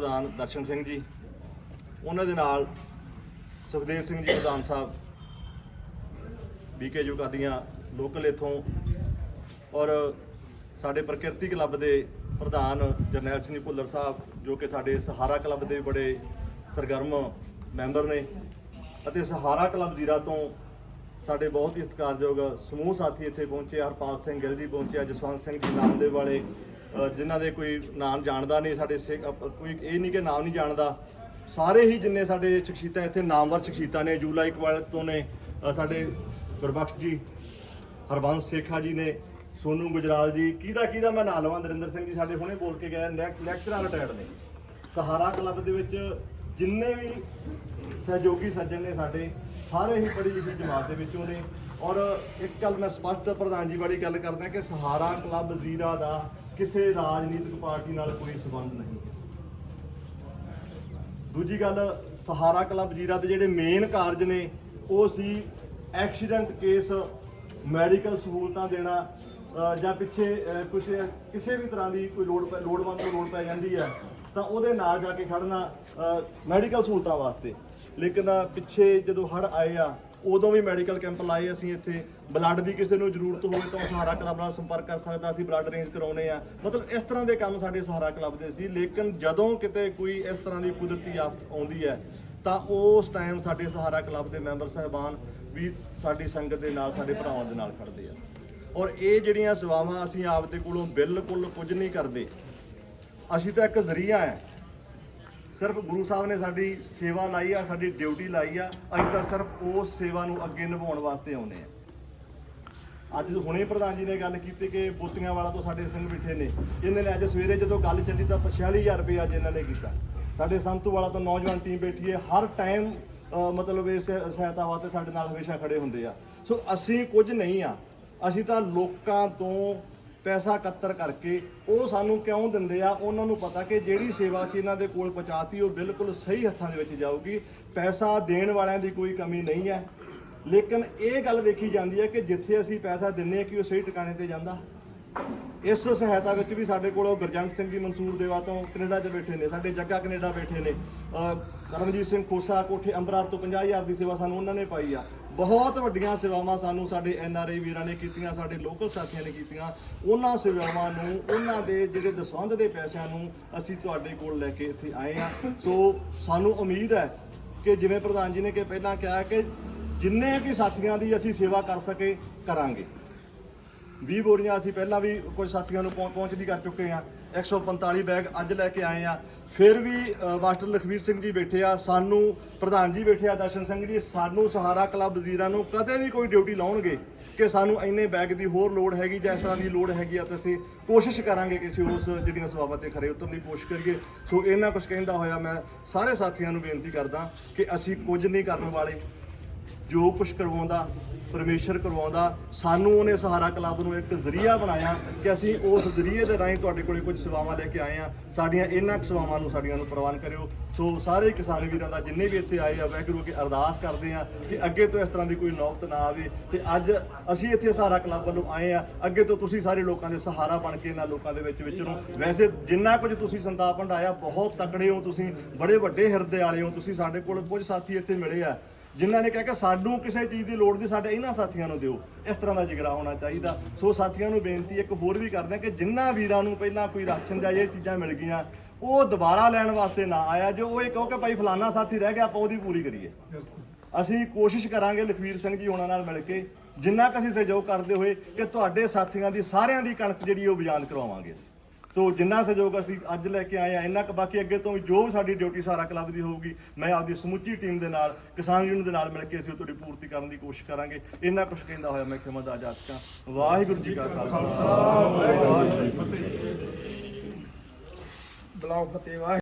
ਪ੍ਰਧਾਨ ਦਰਸ਼ਨ ਸਿੰਘ ਜੀ, ਉਹਨਾਂ ਦੇ ਨਾਲ ਸੁਖਦੇਵ ਸਿੰਘ ਜੀ ਪ੍ਰਧਾਨ ਸਾਹਿਬ ਬੀਕੇ ਜੁਗਾਦੀਆਂ ਲੋਕਲ ਇਥੋਂ ਔਰ ਸਾਡੇ ਪ੍ਰਕਿਰਤੀ ਕਲੱਬ ਦੇ ਪ੍ਰਧਾਨ ਜਰਨੈਲ ਸਿੰਘ ਭੁੱਲਰ ਸਾਹਿਬ, ਜੋ ਕਿ ਸਾਡੇ ਸਹਾਰਾ ਕਲੱਬ ਦੇ ਬੜੇ ਸਰਗਰਮ ਮੈਂਬਰ ਨੇ ਅਤੇ ਸਹਾਰਾ ਕਲੱਬ ਜ਼ੀਰਾ ਤੋਂ ਸਾਡੇ ਬਹੁਤ ਹੀ ਸਤਿਕਾਰਯੋਗ ਸਮੂਹ ਸਾਥੀ ਇੱਥੇ ਪਹੁੰਚੇ, ਹਰਪਾਲ ਸਿੰਘ ਗਿੱਲ ਜੀ ਪਹੁੰਚਿਆ ਜਸਵੰਤ ਸਿੰਘ ਜੀ ਨਾਮ ਦੇ ਵਾਲੇ ਜਿਨ੍ਹਾਂ ਦੇ ਕੋਈ ਨਾਮ ਜਾਣਦਾ ਨਹੀਂ, ਸਾਡੇ ਸਿੱਖ ਕੋਈ ਇਹ ਨਹੀਂ ਕਿ ਨਾਮ ਨਹੀਂ ਜਾਣਦਾ। ਸਾਰੇ ਹੀ ਜਿੰਨੇ ਸਾਡੇ ਸ਼ਖਸੀਅਤਾਂ ਇੱਥੇ ਨਾਮਵਰ ਸ਼ਖਸੀਅਤਾਂ ਨੇ, ਜੂਲਾ ਇਕਵਾਲ ਤੋਂ ਨੇ ਸਾਡੇ ਗੁਰਬਖਸ਼ ਜੀ, ਹਰਬੰਸ ਸੇਖਾ ਜੀ ਨੇ, ਸੋਨੂ ਗੁਜਰਾਲ ਜੀ, ਕਿਹਦਾ ਕਿਹਦਾ ਮੈਂ ਨਾਂ ਲਵਾਂ? ਨਰਿੰਦਰ ਸਿੰਘ ਜੀ ਸਾਡੇ ਹੁਣੇ ਬੋਲ ਕੇ ਗਏ ਲੈਕਚਰਰ ਰਿਟਾਇਰਡ ਨੇ। ਸਹਾਰਾ ਕਲੱਬ ਦੇ ਵਿੱਚ ਜਿੰਨੇ ਵੀ ਸਹਿਯੋਗੀ ਸੱਜਣ ਨੇ ਸਾਡੇ, ਸਾਰੇ ਹੀ ਬੜੀ ਲਿਖੀ ਜਮਾਤ ਦੇ ਵਿੱਚੋਂ ਨੇ। ਔਰ ਇੱਕ ਗੱਲ ਮੈਂ ਸਪਸ਼ਟ ਪ੍ਰਧਾਨ ਜੀ ਵਾਲੀ ਗੱਲ ਕਰਦਾ ਕਿ ਸਹਾਰਾ ਕਲੱਬ ਜ਼ੀਰਾ ਦਾ ਕਿਸੇ ਰਾਜਨੀਤਿਕ ਪਾਰਟੀ ਨਾਲ ਕੋਈ ਸਬੰਧ ਨਹੀਂ ਦੂਜੀ ਗੱਲ ਸਹਾਰਾ ਕਲੱਬ ਜੀਰਾ ਦੇ ਜਿਹੜੇ ਮੇਨ ਕਾਰਜ ਨੇ ਉਹ ਸੀ ਐਕਸੀਡੈਂਟ ਕੇਸ ਮੈਡੀਕਲ ਸਹੂਲਤਾਂ ਦੇਣਾ ਜਾਂ ਪਿੱਛੇ ਅ, ਕੁਛ ਕਿਸੇ ਵੀ ਤਰ੍ਹਾਂ ਦੀ ਕੋਈ ਲੋੜ ਪੈ- ਲੋੜਵੰਦ ਨੂੰ ਲੋੜ ਪੈ ਜਾਂਦੀ ਹੈ ਤਾਂ ਉਹਦੇ ਨਾਲ ਜਾ ਕੇ ਖੜਨਾ ਮੈਡੀਕਲ ਸਹੂਲਤਾਂ ਵਾਸਤੇ। ਲੇਕਿਨ ਪਿੱਛੇ ਜਦੋਂ ਹੜ ਆਏ ਆ ਉਦੋਂ ਵੀ ਮੈਡੀਕਲ ਕੈਂਪ ਲਾਏ ਅਸੀਂ ਇੱਥੇ। ਬਲੱਡ ਦੀ ਕਿਸੇ ਨੂੰ ਜ਼ਰੂਰਤ ਹੋਵੇ ਤਾਂ ਉਹ ਸਹਾਰਾ ਕਲੱਬ ਨਾਲ ਸੰਪਰਕ ਕਰ ਸਕਦਾ, ਅਸੀਂ ਬਲੱਡ ਅਰੇਂਜ ਕਰਾਉਨੇ ਆ ਮਤਲਬ ਇਸ ਤਰ੍ਹਾਂ ਦੇ ਕੰਮ ਸਾਡੇ ਸਹਾਰਾ ਕਲੱਬ ਦੇ ਸੀ। ਲੇਕਿਨ ਜਦੋਂ ਕਿਤੇ ਕੋਈ ਇਸ ਤਰ੍ਹਾਂ ਦੀ ਕੁਦਰਤੀ ਆਫਤ ਆਉਂਦੀ ਹੈ, ਤਾਂ ਉਸ ਟਾਈਮ ਸਾਡੇ ਸਹਾਰਾ ਕਲੱਬ ਦੇ ਮੈਂਬਰ ਸਹਿਬਾਨ ਵੀ ਸਾਡੀ ਸੰਗਤ ਦੇ ਨਾਲ, ਸਾਡੇ ਭਰਾਵਾਂ ਦੇ ਨਾਲ ਖੜਦੇ ਆ। ਔਰ ਇਹ ਜਿਹੜੀਆਂ ਸੇਵਾਵਾਂ ਅਸੀਂ ਆਪਦੇ ਕੋਲੋਂ ਬਿਲਕੁਲ ਕੁਝ ਨਹੀਂ ਕਰਦੇ, ਅਸੀਂ ਤਾਂ ਇੱਕ ਜ਼ਰੀਆ ਹੈ। ਸਿਰਫ ਗੁਰੂ ਸਾਹਿਬ ਨੇ ਸਾਡੀ ਸੇਵਾ ਲਾਈ ਆ, ਸਾਡੀ ਡਿਊਟੀ ਲਾਈ ਆ, ਅਸੀਂ ਤਾਂ ਸਿਰਫ ਉਸ ਸੇਵਾ ਨੂੰ ਅੱਗੇ ਨਿਭਾਉਣ ਵਾਸਤੇ ਆਉਨੇ ਆ। ਅੱਜ ਹੁਣੇ ਪ੍ਰਧਾਨ ਜੀ ਨੇ ਗੱਲ ਕੀਤੀ ਕਿ ਬੋਤੀਆਂ ਵਾਲਾ ਤੋਂ ਸਾਡੇ ਸਿੰਘ ਬਿਠੇ ਨੇ। ਇਹਨਾਂ ਨੇ ਅੱਜ ਸਵੇਰੇ ਜਦੋਂ ਗੱਲ ਚੱਲੀ ਤਾਂ 46000 ਰੁਪਏ ਅੱਜ ਇਹਨਾਂ ਨੇ ਕੀਤਾ। ਸਾਡੇ ਸੰਤੂ ਵਾਲਾ ਤੋਂ ਨੌਜਵਾਨ ਟੀਮ ਬੈਠੀ ਹੈ। ਹਰ ਟਾਈਮ ਮਤਲਬ ਇਸ ਸਹਾਇਤਾ ਵਾਸਤੇ ਸਾਡੇ ਨਾਲ ਹਮੇਸ਼ਾ ਖੜੇ ਹੁੰਦੇ ਆ। ਸੋ ਅਸੀਂ ਕੁਝ ਨਹੀਂ ਆ। ਅਸੀਂ ਤਾਂ ਲੋਕਾਂ ਤੋਂ ਪੈਸਾ ਇਕੱਤਰ ਕਰਕੇ ਉਹ ਸਾਨੂੰ ਕਿਉਂ ਦਿੰਦੇ ਆ? ਉਹਨਾਂ ਨੂੰ ਪਤਾ ਕਿ ਜਿਹੜੀ ਸੇਵਾ ਅਸੀਂ ਇਹਨਾਂ ਦੇ ਕੋਲ ਪਹੁੰਚਾਤੀ, ਉਹ ਬਿਲਕੁਲ ਸਹੀ ਹੱਥਾਂ ਦੇ ਵਿੱਚ ਜਾਊਗੀ। ਪੈਸਾ ਦੇਣ ਵਾਲਿਆਂ ਦੀ ਕੋਈ ਕਮੀ ਨਹੀਂ ਹੈ। ਲੇਕਿਨ ਇਹ ਗੱਲ ਦੇਖੀ ਜਾਂਦੀ ਹੈ ਕਿ ਜਿੱਥੇ ਅਸੀਂ ਪੈਸਾ ਦਿੰਨੇ ਆ, ਕਿ ਉਹ ਸਹੀ ਟਿਕਾਣੇ ਤੇ ਜਾਂਦਾ? ਇਸ ਸਹਾਇਤਾ ਵਿੱਚ ਵੀ ਸਾਡੇ ਕੋਲ ਗੁਰਜੰਟ ਸਿੰਘ ਜੀ ਮਨਸੂਰ ਦੇਵਾ ਤੋਂ ਕੈਨੇਡਾ 'ਚ ਬੈਠੇ ਨੇ, ਸਾਡੇ ਜੱਗਾ ਕੈਨੇਡਾ ਬੈਠੇ ਨੇ। ਅਹ ਕਰਮਜੀਤ ਸਿੰਘ ਖੋਸਾ ਕੋਠੇ ਅੰਬਰਾਰ ਤੋਂ 50000 ਦੀ ਸੇਵਾ ਸਾਨੂੰ ਉਹਨਾਂ ਨੇ ਪਾਈ ਆ। ਬਹੁਤ ਵੱਡੀਆਂ ਸੇਵਾਵਾਂ ਸਾਨੂੰ ਸਾਡੇ ਐਨ ਆਰ ਆਈ ਵੀਰਾਂ ਨੇ ਕੀਤੀਆਂ, ਸਾਡੇ ਲੋਕਲ ਸਾਥੀਆਂ ਨੇ ਕੀਤੀਆਂ। ਉਹਨਾਂ ਸੇਵਾਵਾਂ ਨੂੰ, ਉਹਨਾਂ ਦੇ ਜਿਹੜੇ ਦਸਵੰਧ ਦੇ ਪੈਸਿਆਂ ਨੂੰ ਅਸੀਂ ਤੁਹਾਡੇ ਕੋਲ ਲੈ ਕੇ ਇੱਥੇ ਆਏ ਆ ਸੋ ਸਾਨੂੰ ਉਮੀਦ ਹੈ ਕਿ ਜਿਵੇਂ ਪ੍ਰਧਾਨ ਜੀ ਨੇ ਕਿ ਪਹਿਲਾਂ ਕਿਹਾ ਕਿ ਜਿੰਨੇ ਵੀ ਸਾਥੀਆਂ ਦੀ ਅਸੀਂ ਸੇਵਾ ਕਰ ਸਕੇ, ਕਰਾਂਗੇ। 20 ਬੋਰੀਆਂ ਅਸੀਂ ਪਹਿਲਾਂ ਵੀ ਕੁਝ ਸਾਥੀਆਂ ਨੂੰ ਪਹੁੰਚ ਪਹੁੰਚਦੀ ਕਰ ਚੁੱਕੇ ਆ 145 ਬੈਗ ਅੱਜ ਲੈ ਕੇ ਆਏ ਆ। ਫਿਰ ਵੀ ਮਾਸਟਰ ਲਖਵੀਰ ਸਿੰਘ ਜੀ ਬੈਠੇ ਆ। ਸਾਨੂੰ ਪ੍ਰਧਾਨ ਜੀ ਬੈਠੇ ਆ, ਦਰਸ਼ਨ ਸਿੰਘ ਜੀ। ਸਾਨੂੰ ਸਹਾਰਾ ਕਲੱਬ ਵਜ਼ੀਰਾਂ ਨੂੰ ਕਦੇ ਵੀ ਕੋਈ ਡਿਊਟੀ ਲਾਉਣਗੇ ਕਿ ਸਾਨੂੰ ਇੰਨੇ ਬੈਗ ਦੀ ਹੋਰ ਲੋੜ ਹੈਗੀ ਜਾਂ ਇਸ ਤਰ੍ਹਾਂ ਦੀ ਲੋੜ ਹੈਗੀ ਆ, ਤਾਂ ਅਸੀਂ ਕੋਸ਼ਿਸ਼ ਕਰਾਂਗੇ ਕਿ ਅਸੀਂ ਉਸ ਜਿਹੜੀਆਂ ਸਵਾਬਾਂ ਤੇ ਖਰੇ ਉਤਰਨ ਦੀ ਕੋਸ਼ਿਸ਼ ਕਰੀਏ। ਸੋ ਇਹਨਾਂ ਕੁਝ ਕਹਿੰਦਾ ਹੋਇਆ ਮੈਂ ਸਾਰੇ ਸਾਥੀਆਂ ਨੂੰ ਬੇਨਤੀ ਕਰਦਾ ਕਿ ਅਸੀਂ ਕੁਝ ਨਹੀਂ ਕਰਨ ਵਾਲੇ। ਜੋ ਕੁਝ ਕਰਵਾਉਂਦਾ, ਪਰਮੇਸ਼ਰ ਕਰਵਾਉਂਦਾ, ਸਾਨੂੰ ਉਹਨੇ ਸਹਾਰਾ ਕਲੱਬ ਨੂੰ ਇੱਕ ਜ਼ਰੀਆ ਬਣਾਇਆ ਕਿ ਅਸੀਂ ਉਸ ਜ਼ਰੀਏ ਦੇ ਰਾਹੀਂ ਤੁਹਾਡੇ ਕੋਲੇ ਕੁਝ ਸੇਵਾਵਾਂ ਲੈ ਕੇ ਆਏ ਆ ਸਾਡੀਆਂ ਇਹਨਾਂ ਸੇਵਾਵਾਂ ਨੂੰ ਸਾਡੀਆਂ ਨੂੰ ਪ੍ਰਵਾਨ ਕਰਿਓ। ਸੋ ਸਾਰੇ ਕਿਸਾਨ ਵੀਰਾਂ ਦਾ ਜਿੰਨੇ ਵੀ ਇੱਥੇ ਆਏ ਆ, ਵਾਹਿਗੁਰੂ ਅੱਗੇ ਅਰਦਾਸ ਕਰਦੇ ਆ ਕਿ ਅੱਗੇ ਤੋਂ ਇਸ ਤਰ੍ਹਾਂ ਦੀ ਕੋਈ ਨੌਬਤ ਨਾ ਆਵੇ ਤੇ ਅੱਜ ਅਸੀਂ ਇੱਥੇ ਸਹਾਰਾ ਕਲੱਬ ਵੱਲੋਂ ਆਏ ਆ ਅੱਗੇ ਤੋਂ ਤੁਸੀਂ ਸਾਰੇ ਲੋਕਾਂ ਦੇ ਸਹਾਰਾ ਬਣ ਕੇ ਇਹਨਾਂ ਲੋਕਾਂ ਦੇ ਵਿੱਚ ਵਿਚਰੋ। ਵੈਸੇ ਜਿੰਨਾ ਕੁਝ ਤੁਸੀਂ ਸੰਤਾਪ ਹੰਡਾਇਆ ਬਹੁਤ ਤਕੜੇ ਹੋ ਤੁਸੀਂ, ਬੜੇ ਵੱਡੇ ਹਿਰਦੇ ਵਾਲੇ ਹੋ। ਤੁਸੀਂ ਸਾਡੇ ਕੋਲ ਕੁਝ ਸਾਥੀ ਇੱਥੇ ਮਿਲੇ ਆ। ਜਿਨ੍ਹਾਂ ਨੇ ਕਿਹਾ ਕਿ ਸਾਨੂੰ ਕਿਸੇ ਚੀਜ਼ ਦੀ ਲੋੜ ਨਹੀਂ, ਸਾਡੇ ਇਹਨਾਂ ਸਾਥੀਆਂ ਨੂੰ ਦਿਓ। ਇਸ ਤਰ੍ਹਾਂ ਦਾ ਜਿਗਰਾ ਹੋਣਾ ਚਾਹੀਦਾ। ਸੋ ਸਾਥੀਆਂ ਨੂੰ ਬੇਨਤੀ ਇੱਕ ਹੋਰ ਵੀ ਕਰਦੇ ਹਾਂ ਕਿ ਜਿਨ੍ਹਾਂ ਵੀਰਾਂ ਨੂੰ ਪਹਿਲਾਂ ਕੋਈ ਰਾਸ਼ਨ ਜਾਂ ਇਹ ਚੀਜ਼ਾਂ ਮਿਲ ਗਈਆਂ, ਉਹ ਦੁਬਾਰਾ ਲੈਣ ਵਾਸਤੇ ਨਾ ਆਇਆ। ਜੋ ਉਹ ਇਹ ਕਹੋ ਕਿ ਭਾਈ ਫਲਾਨਾ ਸਾਥੀ ਰਹਿ ਗਿਆ, ਆਪਾਂ ਉਹਦੀ ਪੂਰੀ ਕਰੀਏ। ਅਸੀਂ ਕੋਸ਼ਿਸ਼ ਕਰਾਂਗੇ ਲਖਵੀਰ ਸਿੰਘ ਜੀ ਉਹਨਾਂ ਨਾਲ ਮਿਲ ਕੇ, ਜਿੰਨਾ ਕੁ ਅਸੀਂ ਸਹਿਯੋਗ ਕਰਦੇ ਹੋਏ ਕਿ ਤੁਹਾਡੇ ਸਾਥੀਆਂ ਦੀ, ਸਾਰਿਆਂ ਦੀ ਕਣਕ ਜਿਹੜੀ ਉਹ ਬਿਆਨ ਕਰਵਾਵਾਂਗੇ। ਸੋ ਜਿੰਨਾ ਸਹਿਯੋਗ ਅਸੀਂ ਅੱਜ ਲੈ ਕੇ ਆਏ ਆ ਇੰਨਾ ਕੁ ਬਾਕੀ ਅੱਗੇ ਤੋਂ ਵੀ ਜੋ ਵੀ ਸਾਡੀ ਡਿਊਟੀ ਸਾਰਾ ਕਲੱਬ ਦੀ ਹੋਊਗੀ ਮੈਂ ਆਪਦੀ ਸਮੁੱਚੀ ਟੀਮ ਦੇ ਨਾਲ ਕਿਸਾਨ ਯੂਨੀਅਨ ਦੇ ਨਾਲ ਮਿਲ ਕੇ ਅਸੀਂ ਉਹ ਤੁਹਾਡੀ ਪੂਰਤੀ ਕਰਨ ਦੀ ਕੋਸ਼ਿਸ਼ ਕਰਾਂਗੇ। ਇੰਨਾ ਕੁਝ ਕਹਿੰਦਾ ਹੋਇਆ ਮੈਂ ਖਿਮਾ ਦਾ ਜਾਤਕਾਂ ਵਾਹਿਗੁਰੂ ਜੀ ਕਾ ਖਾਲਸਾ। ਵਾਹਿਗੁਰੂ ਜੀ ਕੀ ਫਤਿਹ। ਬਲਾਉ ਫਤਿਹ ਵਾਹਿਗੁਰੂ।